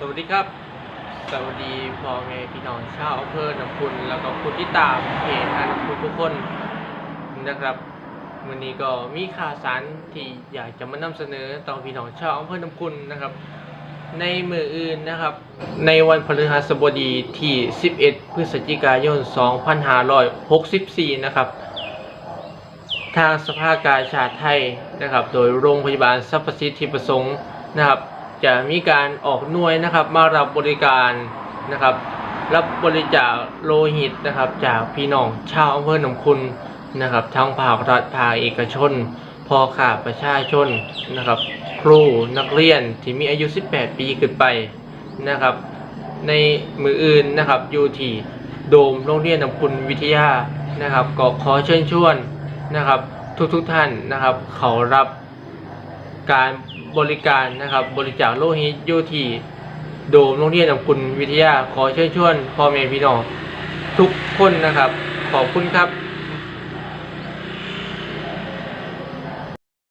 สวัสดีครับ สวัสดีพ่อแม่พี่น้องชาวอำเภอหนองคุณ แล้วก็คุณที่ตามเพจอันคุณทุกคนนะครับวันนี้ก็มีข่าวสารที่อยากจะมานำเสนอต่อพี่น้องชาวอำเภอหนองคุณนะครับ ในมืออื่นนะครับ ในวันพฤหัสบดีที่ 11 พฤศจิกายน 2564 นะครับ ทางสภากาชาติไทยนะครับ โดยโรงพยาบาลสรรพสิทธิประสงค์นะครับ จะมีการออกหน่วยนะครับ มารับบริการนะครับ รับบริจาคโลหิตนะครับ จากพี่น้องชาวอำเภอหนองคุณนะครับ ทั้งภาครัฐภาคเอกชนพอข้าประชาชนนะครับ ครูนักเรียนที่มีอายุ 18 ปีขึ้นไปนะครับ ในมืออื่นนะครับอยู่ที่โดมโรงเรียนนำคุณวิทยานะครับ ก็ขอเชิญชวนนะครับ ทุกๆทท่านนะครับ เขารับการ บริการนะครับ บริจาคโลหิตอยู่ที่โดมโรงเรียนของคุณวิทยาขอเชิญชวนพ่อแม่พี่น้องทุกคนนะครับ ขอบคุณครับ